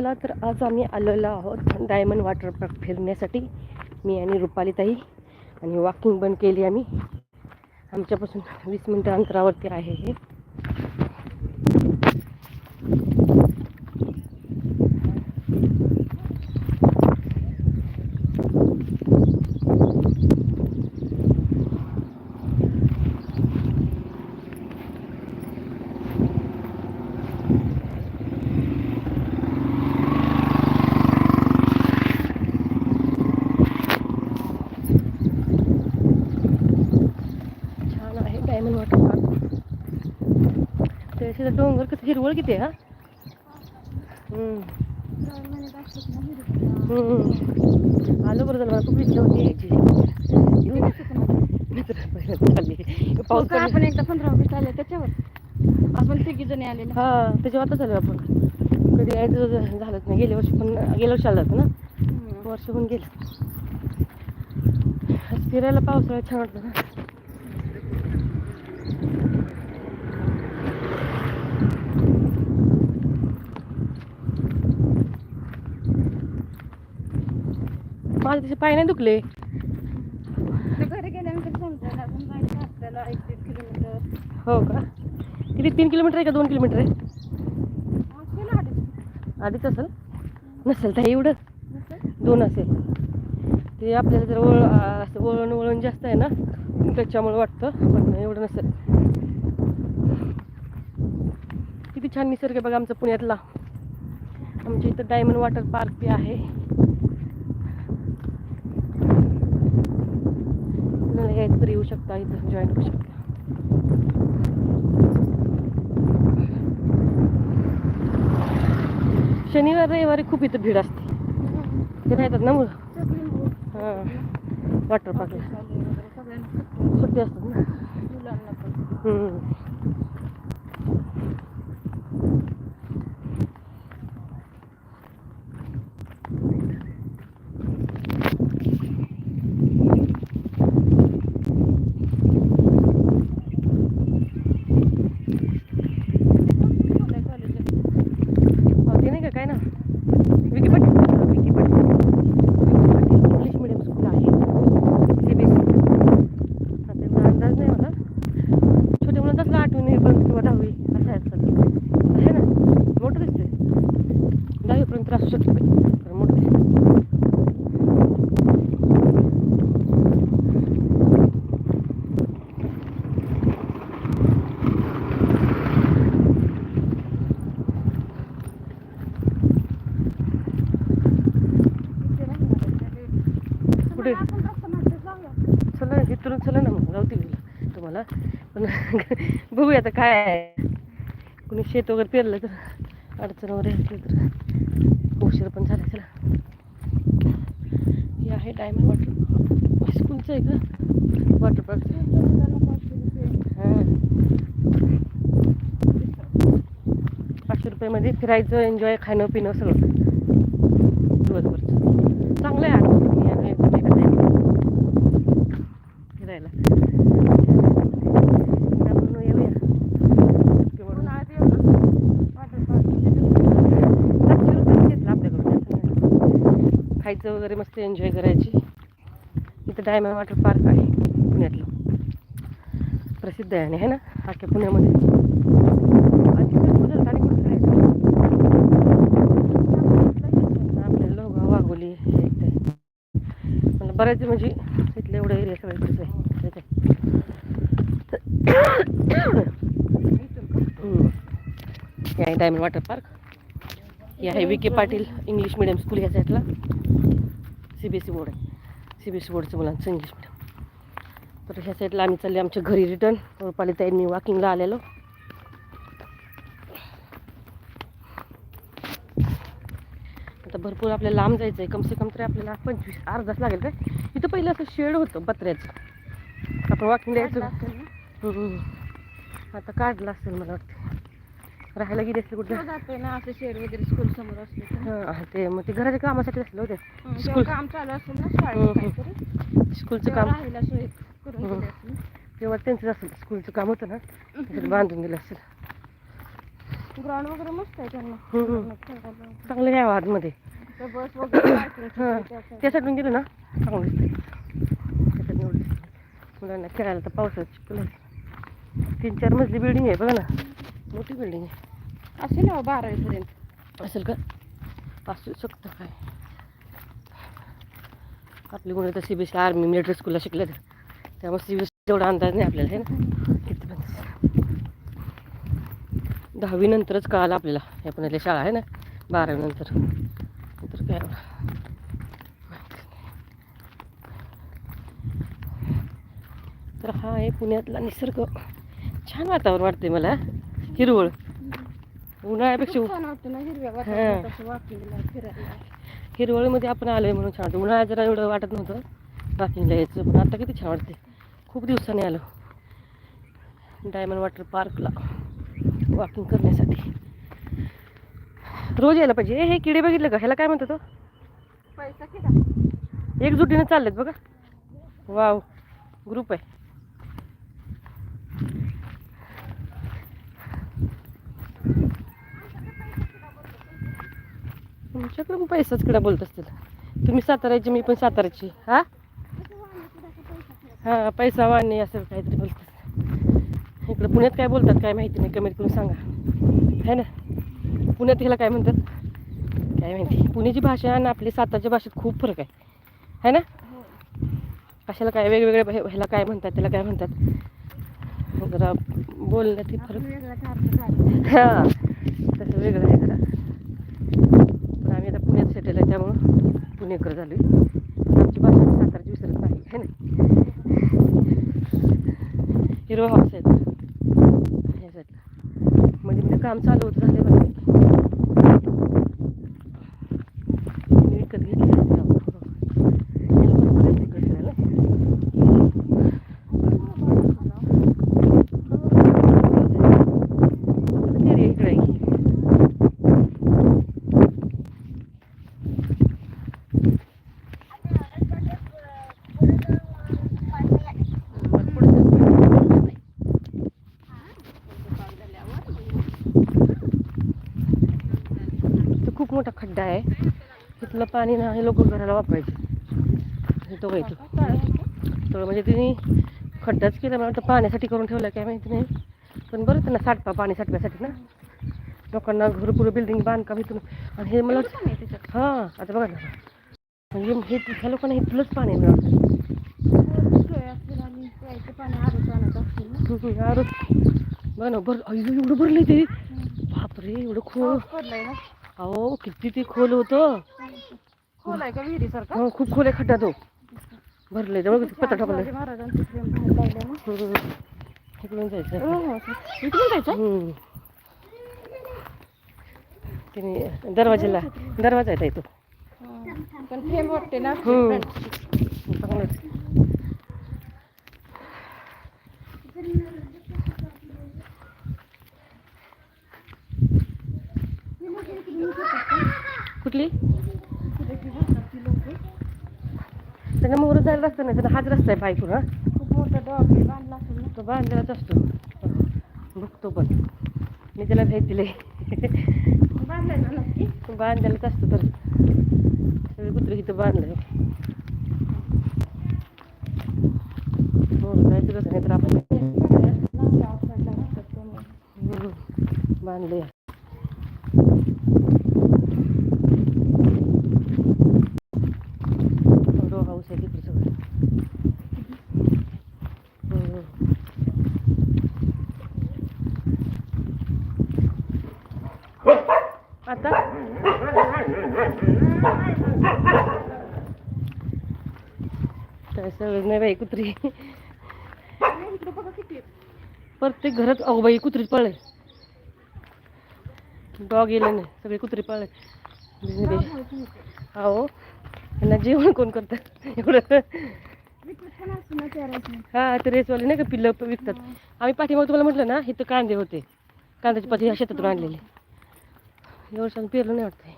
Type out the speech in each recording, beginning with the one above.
चला तर आज आम्ही आलेलो आहोत डायमंड वॉटर पार्क फिरण्यासाठी. मी आणि रुपालीताई आणि वॉकिंग पण केली आम्ही. आमच्यापासून वीस मिनटं अंतरावरती आहे हे छान आहे डायमंड वॉटर पार्क त्याच्या डोंगर कसं हिरवळ किती हा. आलो बरं झालं मला खूप इच्छा होती यायची. पाऊस पडला आपण एकदा पंधरा ऑगस्ट आले त्याच्यावर? आपण तिघी जणी आलेले. हा त्याच्यावर आता चालू आपण. कधी यायचं झालंच नाही. गेल्या वर्षी पण गेल्या वर्षी आलं होतं ना? वर्ष होऊन गेलं. फिरायला पावसाळ्यात छान वाटलं ना? माझे तसे पाय नाही दुखले. हो का? किती? तीन किलोमीटर आहे का दोन किलोमीटर आहे? आधीच. असेल? नसेल तर एवढं? दोन असेल. ते आपल्याला जर आ, असं वळण वळण जास्त आहे ना त्याच्यामुळे वाटतं पण एवढं नसेल. किती छान निसर्ग आहे बघा आमचा पुण्यातला. आमच्या इथं डायमंड वॉटर पार्क बी आहे तुम्हाला यायचं तर येऊ शकता इथं जॉईन करू शकता. शनिवार रविवारी खूप इथं भीड असते. ते राहतात ना मुलं? हां. वॉटर पार्कला. सुट्टी असतात ना मुलांना पण हम्म. मुलं आहे कॉलेजात. अहो, ते नाही का काय ना विकी पाटील हां, Vicky Patil Vicky Patil English medium school आहे सी बी एस आता एवढा अंदाज नाही मला छोट्या मुलांचा असला आठवणी पण किंवा दहावी असं आहे असं आहे ना मोठं दिसतंय दहावीपर्यंत असू शकतं बाई तर मोठं दिसतं तिथे राहणार आहे. चला, कुठे? चला इथून चला ना मग. जाऊ तिकडे तुम्हाला पण बघूया आता काय आहे. कुणी शेत वगैरे पेरलं तर अडचण वगैरे असली तर उशीर पण झाला चला. हे आहे डायमंड वॉटर स्कूलचं आहे का? वॉटर पार्कचं पाचशे रुपये. हां. पाचशे रुपयामध्ये फिरायचं एन्जॉय खाणं पिणं सगळं दिवसभरचं चांगलं आहे आणि मी आलो एकदा एका time फिरायला त्यामुळं येऊया किंवा उन्हाळ्यात येऊ ना. Water park मध्ये. सातशे रुपये घेतलं आपल्याकडून जास्त तिथं वगैरे मस्त एन्जॉय करायची. इथं डायमंड वॉटर पार्क आहे पुण्यातलं. प्रसिद्ध आहे आणि आहे ना? अख्ख्या पुण्यामध्ये. वाघोली हे बऱ्याच म्हणजे तिथले एवढं एरिया सगळं इकडेच आहे. इथे. आहे डायमंड वॉटर पार्क हे आहे Vicky Patil English medium school या साईडला C B S E board आहे. सी बी एस सी बोर्डचं मुलांचं इंग्लिश मिडियम तर ह्या साईडला आम्ही चालले आमच्या घरी रिटर्न रुपाली ताई मी वॉकिंगला आलेलो. आता भरपूर आपल्याला लांब जायचं आहे कमसे कम तरी आपल्याला पंचवीस अर्धाच लागेल काय? इथं पहिलं असं शेड होतं पत्र्याचं आपण वॉकिंग द्यायचं. आता काढलं असेल मला वाटतं. राहायला गेली असते कुठं तो जातोय ना असं शेड वगैरे स्कूल समोर असले. हां ते मग ते घराच्या कामासाठी असलं होते हं, स्कूल. काम चालू असेल ना हं, शाळेत हं. स्कूलचं काम राहायला सोय करून हं. असेल. तेव्हा त्यांचंच असेल स्कूलचं काम होतं ना त्याच्यात बांधून दिलं असेल ग्राउंड वगैरे मस्त आहे त्यांना. चांगलं घ्यावं आतमध्ये बस वगैरे parking ची हां सुविधा आहे. त्या साईडून गेलं ना चांगलं त्याच्यात. मुलांना खेळायला तर पावसाळ्यात चिखल आहे तीन चार मजली बिल्डिंग आहे बघा ना मोठी बिल्डिंग आहे. असेल ना बारावी पर्यंत असेल का? असू शकतं काय. आपली मुलं तर C B S army military स्कूलला शिकले तर त्यामुळे सी बी एस तेवढा अंदाज नाही आपल्याला हे ना? किती पण दहावी नंतरच कळालं आपल्याला. या पुण्यातल्या शाळा आहे ना? बारावी नंतर. काय. तर हा आहे पुण्यातला निसर्ग. छान वातावरण वाटते मला. हिरवळ. उन्हाळ्यापेक्षा हिरवळीमध्ये आपण आलो आहे म्हणून छान. वाटतं उन्हाळ्यात जरा एवढं वाटत नव्हतं बाकीला यायचं पण आता किती छान वाटते खूप दिवसांनी आलो. डायमंड वॉटर पार्कला वॉकिंग करण्यासाठी. रोज यायला पाहिजे. हे किडे बघितलं का? ह्याला काय म्हणतो तो? एकजुटीने चाललेत बघा. वाव ग्रुप आहे. तुमच्याकडे पण पैसाच किडा बोलत असतील. तुम्ही साताऱ्याची मी पण साताऱ्याची. हा? हा पैसा वाढणे असं काहीतरी बोलतात इकडं पुण्यात काय बोलतात काय माहिती नाही कमीत कमी सांगा. है ना? पुण्यात ह्याला काय म्हणतात? काय माहिती. पुण्याची भाषा आणि आपली सातारच्या भाषेत खूप फरक आहे. है ना? कशाला काय वेगवेगळे हे- ह्याला काय म्हणतात त्याला काय म्हणतात? जरा बोलण्यात फरक हां तसं वेगळं आहे जरा पण आम्ही आता पुण्यात सेटल आहे दोन एकर झाली आमची भाषा आम्ही सातारची विसरत नाही है ना? हिरवा हाऊस आहेत. ह्या साईडला म्हणजे म्हणजे काम चालू होतं झाले बघा मी विकत घेतली असते राव. हे लोकं बरेच तिकडे फिरायला. किती रे इकडे आहे? मग पुढे जाऊ. इथं खूप मोठा खड्डा आहे इथलं पाणी ना हे लोक घराला वापरायचे. बघा इथं तर म्हणजे तिने खड्डाच केला मला वाटतं पाण्यासाठी करून ठेवला काय माहिती नाही. पण बरं त्यांना साठपा पाणी साठव्यासाठी ना. लोकांना घरपुरं बिल्डिंग बांधकाम इथून. आणि हे मला हां आता बघा ना. म्हणजे हे ह्या लोकांना इथलंच पाणी हम्म, आरोप बघा ना अय्यो एवढं भरलंय ते. बापरे एवढं खोल. अहो किती ते खोल होतं. खोल आहे का विहिरीसारखा हो खूप खोल आहे खड्डा तो भरले जवळ पत्ता टाकलं शिवाजी महाराजांची प्रेम बाहेर लावलंय ना जायचं हो, हो. इकडून जायचं हम्म. तिने दरवाजाला दरवाजा आहे तो हा. पण प्रेम वाटते ना हम्म. friends. चांगलं आहे. कुठली त्यांना मोर जायला रस्ता नाही त्यांना हाच रस्ता आहे बायकून हा. खूप मोठा डॉग आहे बांधला असेल ना. तो बांधलेलाच असतो. बघतो पण. मी त्याला भेट दिले. नक्की? बांधलेलाच असतो तर. सगळे कुत्रे इथं बांधलंय. मोर जायचं कसं नाही तर आपण बांधले रो हाऊस आहे तिकडे सगळं हम्म. आता काय नाही बाई कुत्री. प्रत्येक घरात अगो बाई कुत्री पळले डॉग येले नाही सगळे कुत्री पळले अहो यांना जेवण कोण करतात एवढं. हा ते रेसवाले नाही का पिल्लं विकतात? आम्ही पाठीमागे तुम्हाला म्हटलं ना इथं कांदे होते. कांद्याची पाती ह्या शेतातून आणलेले. एवढं सांग पेरलं नाही वाटतं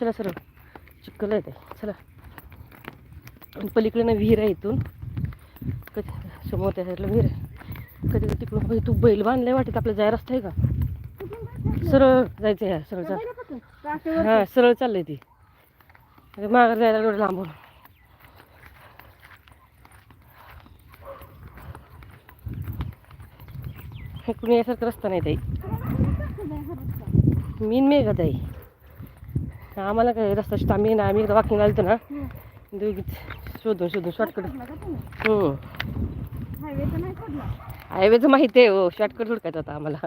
चला सर चिक्कल आहे ते. चला. पलीकडे ना विहीर आहे इथून. कधी समोर त्या साईडला विहीर आहे. कधी कधी तिकडून होय, तू बैल बांधलाय वाटत आपला जाय रस्ता आहे का? सरळ जायचं ह्या सरळ चाल हा सरळ चाललंय ती. माघार जायला एवढं लांबून. इकडून यासारखं रस्ता नाही ताई. मीन मेघात आहे आम्हाला काय रस्ता आम्ही ना आम्ही वॉकिंग आलतो ना. दोघीच. शोधून शोधून शॉर्टकट हम्म हायवेचं माहिती आहे हो. शॉर्टकट हुडकायचा होता आम्हाला.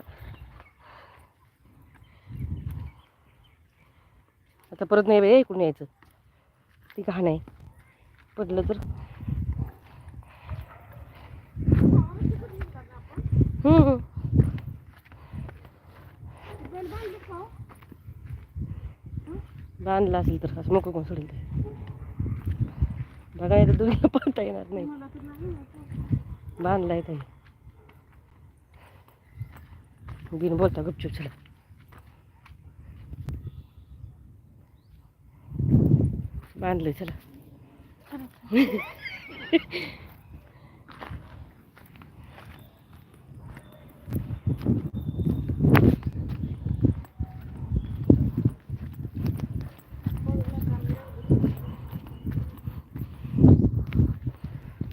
आता परत नाही बाई इकडून यायचं? ती का नाही पडलं तर. हम्म बांधलं हो? बांधला असेल तर असं नको कोण सोडेल नाही तर तुम्ही पाहता येणार नाही. मला तर नाही माहिती. बांधला आहे ताई. बिन बोलता गुपचूप चला. बांधलंय चला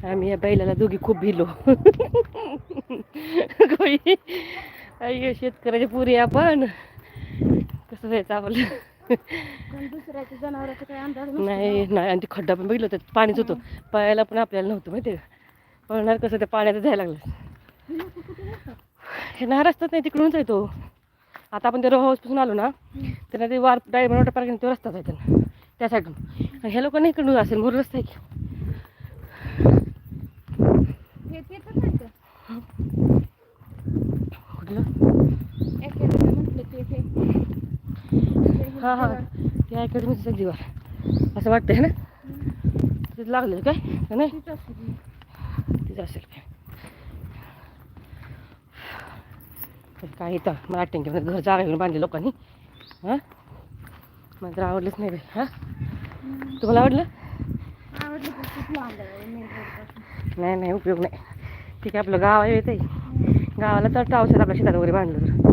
आम्ही या बैलाला दोघी खूप भिलो. अय्यो शेतकऱ्याच्या पुरी आपण. कसं व्हायचं आपलं? पण दुसऱ्याच्या जनावराचा काही अंदाज नसतो नाही नाही आणि ते खड्डा पण बघितलं होतं पाणीच होतं. पायाला पण आपल्याला नव्हतं माहिती पळणार कसं त्या पाण्यात जायला लागलं. हे? हे ना रस्ताच नाही तिकडूनच आहे तो. आता आपण ते रो हाऊसपासून आलो ना त्यांना ते वार डायमंड वॉटर पार्क तो रस्ताच आहे त्यांना त्या साईडून आणि ह्या लोकांना इकडून असेल मोर रस्ता आहे की हे तेच आहे का कुठलं अकॅडमी म्हटलं ते हे हां. हां त्या अकॅडमीचं जीवार असं वाटतंय ना? तिथे लागलेलं काय? का नाही? तिथं असेल काय? काय येतं मला टँकी घर जागा घेऊन बांधली लोकांनी. हां? मला तर आवडलंच नाही बाई हां? तुम्हाला आवडलं? नाही नाही उपयोग नाही. ठीक आहे आपलं गाव आहे येते गावाला तर टावशात आपल्या शेतात वगैरे बांधलं तर.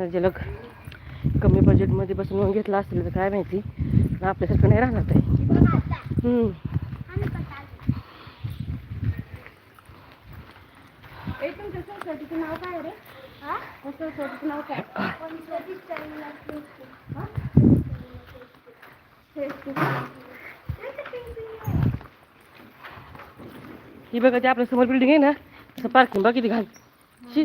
नाही जे लोक कमी बजेटमध्ये बसून घेतला असेल तर काय माहिती? आपल्यासारखं नाही राहणार ते. हम्म. ए, तुमच्या सोसायटीचं नाव काय रे? हा? बघा ते आपल्यासमोर बिल्डिंग आहे ना. पार्किंग बघ किती घाल शी.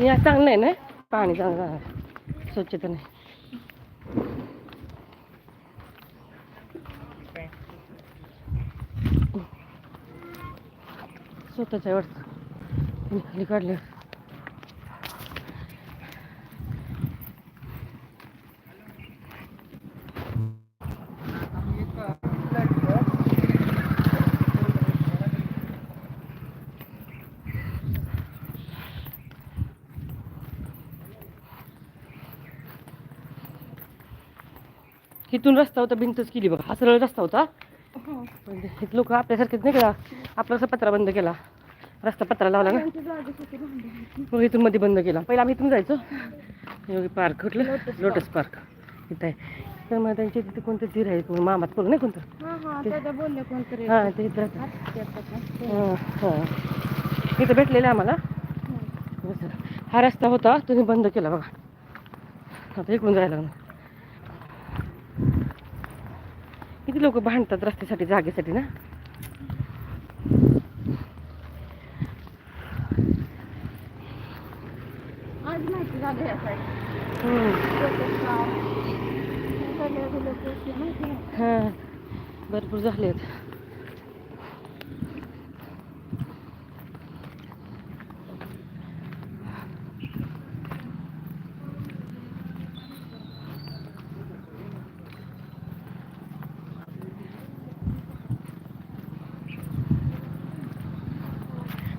या चांगलं आहे ना? पाणी चांगलं आहे. स्वच्छता नाही. स्वतःच्या वाटतं. खाली काढलं इथून रस्ता होता भिंतच केली बघा. हा सरळ रस्ता होता. हो. हे लोक आपल्यासारखेच नाही का? आपला पत्रा बंद केला. रस्ता पत्रा लावला ना. मग इथून मध्ये बंद केला. पहिला आम्ही इथून जायचो. योगी पार्क कुठलं? Lotus park. इथं आहे. तर मग त्यांच्या तिथे कोणतं जीर आहे? कोण मामात कोण नाही कोणतं? हा ते इथं. हां हां इथं भेटलेलं आम्हाला. हं. हा रस्ता होता तुम्ही बंद केला बघा. आता इकडून जायला किती लोक भांडतात रस्त्यासाठी जागेसाठी ना. हां. भरपूर झाले आहेत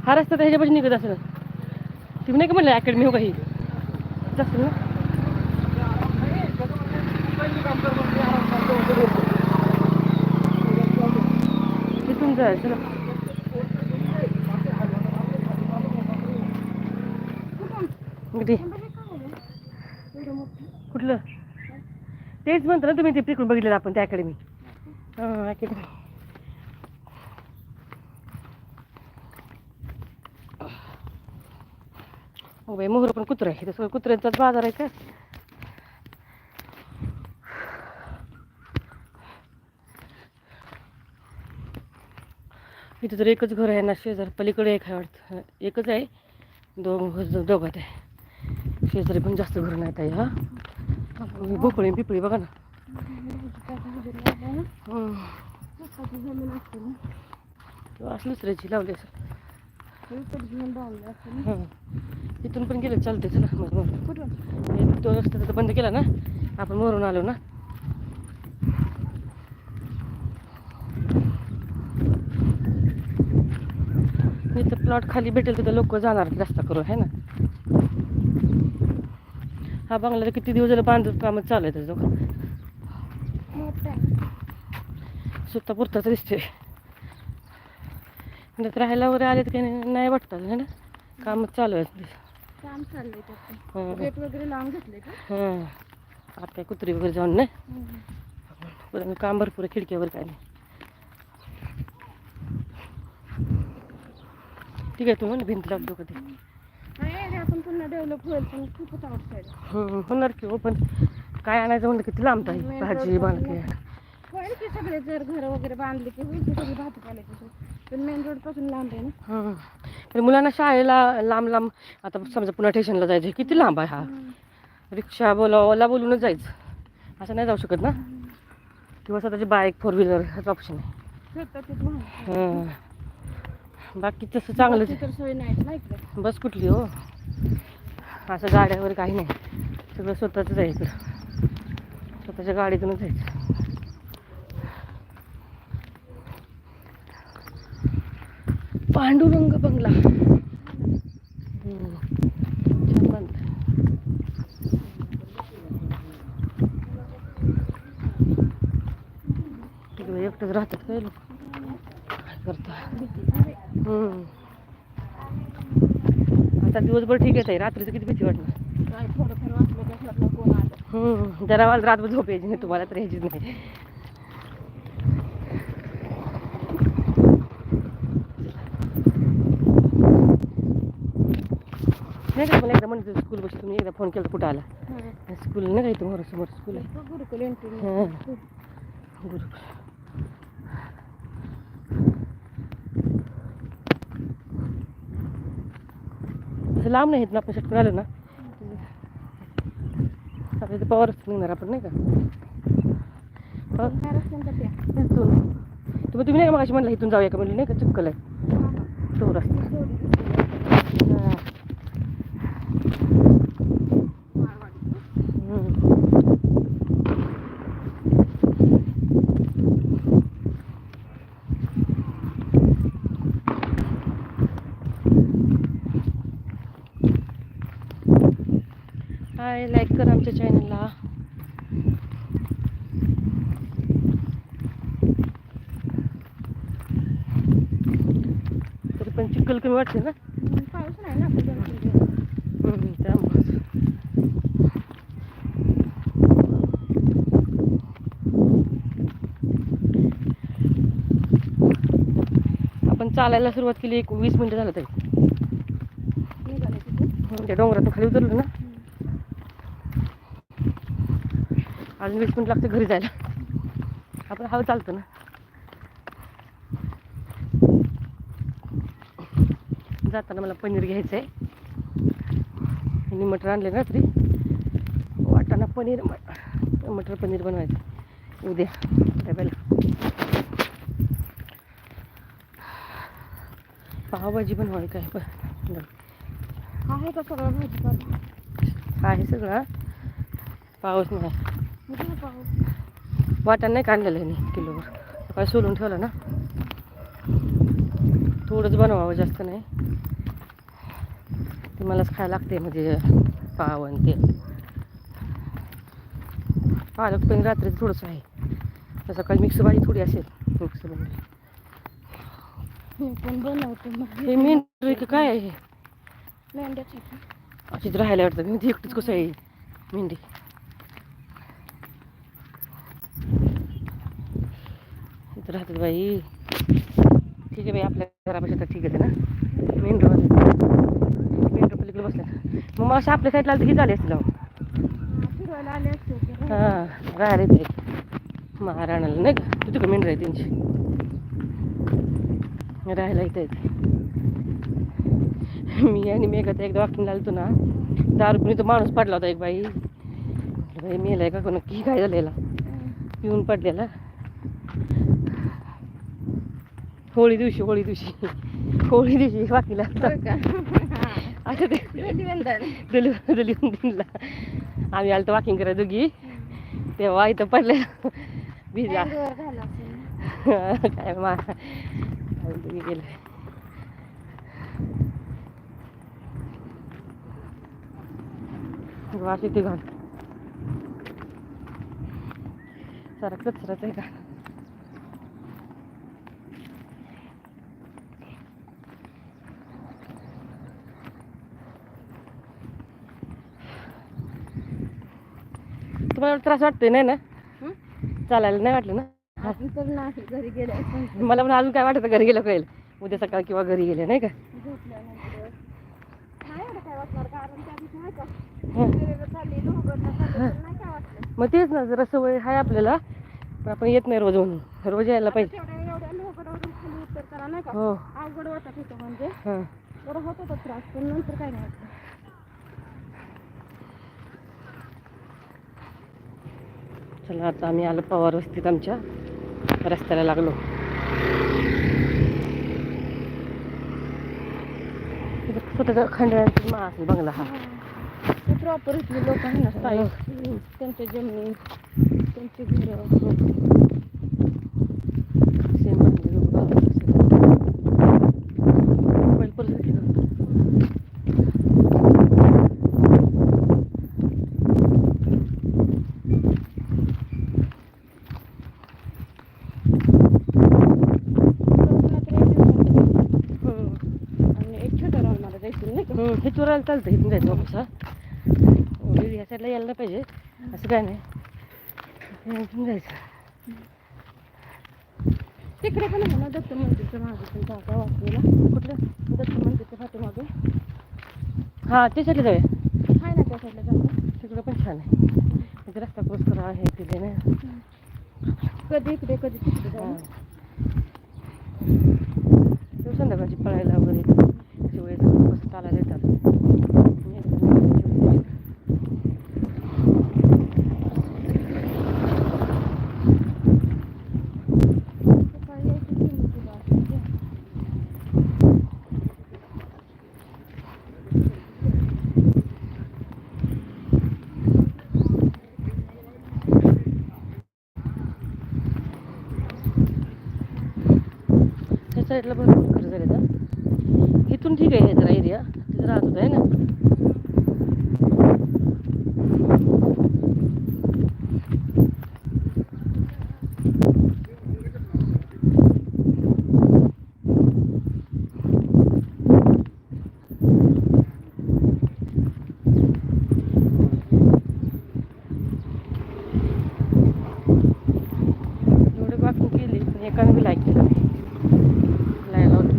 हा रस्ता तर ह्याच्यापासून निघत असेल. तुम्ही नाही का म्हणलं अकॅडमी हो काही असेल ना. तिथून जायचं ना कुठलं? तेच म्हणतो ना तुम्ही ते तिकडून बघितलं आपण त्या अकॅडमी हां अकॅडमी हो बाई मोहर पण कुत्र आहे तसं कुत्र्यांचाच बाजार आहे का? इथं तर एकच घर आहे ना शेजार पलीकडे एक आहे वाटतं. एकच आहे. दोन घर दोघात आहे शेजारी पण जास्त घर नाहीत आहे हा? भोपळी पिपळी बघा ना. हं. असलीच रेची लावली असं हं. इथून पण गेलं चालते चला मग हे तो रस्ता तर बंद केला ना? आपण मोरून आलो ना? इथं प्लॉट खाली भेटेल तिथं लोक जाणार रस्ता करून आहे ना? हा बंगला किती दिवस झालं बांधून कामच चालू आहे. त्याचं स्वतः पुरताच दिसते म्हणजे राहायला वगैरे आले तर काही नाही- नाही वाटतं है ना? कामच चालू आहे काम चाललंय त्याचं हं. गेट वगैरे लावून घेतले का? हां. आता काय कुत्री वगैरे जाऊन नाही? काम भरपूर आहे खिडकीवर काय नाही. ठीक आहे तुम्हाला भिंत लागतो कधी. नाही आपण पुन्हा डेव्हलप होईल पण खूपच आउटसाईड हं, होणार की हो पण काय आणायचं म्हणलं किती लांब आहे भाजी पासून होईल की सगळे जर घर वगैरे बांधले की होईल की सगळी भाजीपाल्याची पण मेन रोडपासून लांब आहे ना. हं. पण मुलांना शाळेला लांब लांब आता समजा पुन्हा स्टेशनला जायचं किती लांब आहे हा? रिक्षा बोला ओला बोलूनच जायचं. असं नाही जाऊ शकत ना? किंवा स्वतःची बाईक फोर व्हीलर ह्याच ऑप्शन आहे. हं. बाकी तसं चांगलंच बसची तर सोय नाही ना इकडे. बस कुठली हो? असं गाड्यावर काही नाही. सगळं स्वतःच आहे इकडं. स्वतःच्या गाडीतूनच जायचं. पांडुरंग बंगला. एकटंच राहतात काय लोक? काय करता. आता दिवसभर ठीक आहे ताई रात्रीचं किती भीती वाटणार. जरा मला रातभर झोप यायची नाही तुम्हाला तर यायचीच नाही. नाही का मला एकदा म्हणते स्कूल बस तुम्ही एकदा फोन केला कुठं आला? स्कूल नाही का इथं समोर स्कूल आहे. गुरुकुल एंट्री हां. गुरु असं लांब नाही येत ना आपण शटकून आलो ना. आपल्या इथं पवारच निघणार आपण नाही का? इथून. तुम्ही तुम्ही नाही का मग म्हणलं इथून जाऊया का? म्हणलं नाही का चिक्कल आहे. तो रस्ता हां. हम्म. हाय लाईक कर आमच्या चॅनलला तरी पण चिखल कमी ना पाऊस नाही ना आपण चालायला सुरुवात केली एक वीस मिनिटं झालं तरी. त्या डोंगरातून खाली उतरलो ना. अजून वीस मिनिट लागतं घरी जायला. आपण हवं चालतं ना. जाताना मला पनीर घ्यायचं आहे मी मटर आणले ना तरी. वाटाणा पनीर मटर पनीर बनवायचं. उद्या डब्याला. पावभाजी बनवाय काय? पण आहे का सगळं भाजीपाला? आहे सगळं पाऊस नाही. पाऊस. वाटाणा नाही काढलेलं आहे किलोवर? सोलून ठेवलं ना? थोडंच बनवावं जास्त नाही. ते मलाच खायला लागते म्हणजे पाव आणि ते पालक पण रात्री थोडंसं आहे. तर सकाळी मिक्स भाजी थोडी असेल. मिक्स भाजी. पण बनवतो मग. हे मेंढरी काय आहे मेंढ्याची अशीच राहायला वाटतं. मी एकटीच कसं आहे मेंढी? इथं राहतात बाई. ठीक आहे बाई आपल्या घरापाशी तर ठीक आहे ना. मेंढरू मेंढरू पलीकडे बसल्या. मग मग अशा आपल्या साईडला किती झाले असतील हां राहायला येते महाराणाला नाही का? तिथे का मेंढर आहे त्यांची. राहायला इथं येते मी आणि मेघा एकदा वॉकिंगला आलतो ना. दारू पिऊन तो माणूस पडला होता एक बाई. बाई मेलाय का कोण? की काय झालेला? पिऊन पडलेला. होळी दिवशी होळी दिवशी. होळी दिवशी का? आता ते. दिली आम्ही आलो वॉकिंग करायला दोघी. तेव्हा इथं पडले. असेल. काय मा दोघी गेले. वास येते घाल सारा कचराच आहे का? तुम्हाला त्रास वाटतोय नाही ना? चालायला नाही वाटलं ना? अजून तर नाही घरी मला पण अजून काय वाटतं घरी गेलं कळेल उद्या सकाळ किंवा घरी गेले नाही का? मग तेच ना जरा सवय आहे आपल्याला. पण आपण येत नाही रोज म्हणून. रोज यायला पाहिजे. हो. अवघड वाटत होतं म्हणजे. हां. थोडं होत होता त्रास पण नंतर काय नाही वाटलं चला आता आम्ही आलो पवार वस्तीत आमच्या रस्त्याला लागलो. स्वतःचा खंडाळ्यांची मा असेल बंगला हा. प्रॉपर इथले लोक आहे ना त्यांच्या जमिनी त्यांची घरं सेम बांधलेलं उभं असेल. मोबाईल परत घेतलं. हम्म. आणि एक छोटा राऊंड मला जायचं नाही का चोरायला चालतं इथून जायचं वापस हा? ह्या साईडला यायला पाहिजे. असं काय नाही. इथून जायचं. तिकडे पण आहे ना दत्त मंदिरच्या मागे पण जागा वाचलेला कुठलं? दत्त मंदिरच्या पाठीमागे. हां ते साईडला जाऊया. आहे ना त्या साईडला जागा तिकडं पण छान आहे. इथे रस्ता क्रॉस करा आहे तिथे ना. कधी इकडे कधी तिकडे जाऊ संध्याकाळची पळायला वगैरे शिवाय बस चालायला येतात. सकाळी यायची तीन तुला त्या साईडला भरपूर खरं झाले तर इथून ठीक आहे हे जरा एरिया तिथं राहत होतं आहे ना एवढे वाकून केली पण एकाने बी लाईक केलं नाही लाईक लावलं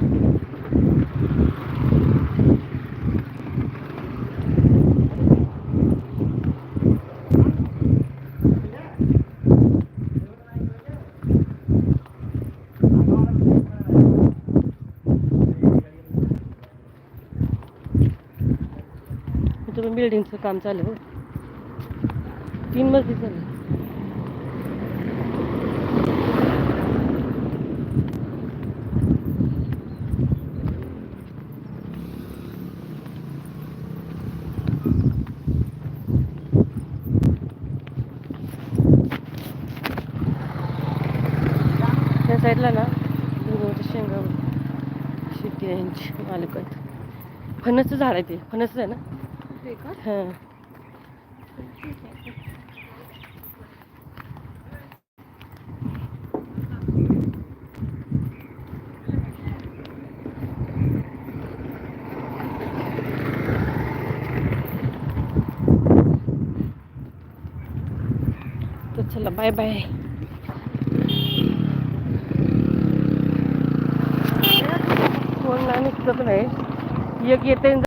इथं पण बिल्डिंगचं काम चालू आहे. हो. तीन मजली चालू त्या साईडला ना शेंगा शेती आहे यांची आहेत फणसचं झाड आहे ते फणसच आहे ना? हां. तर चला बाय बाय कोण नाही आहे. एक येते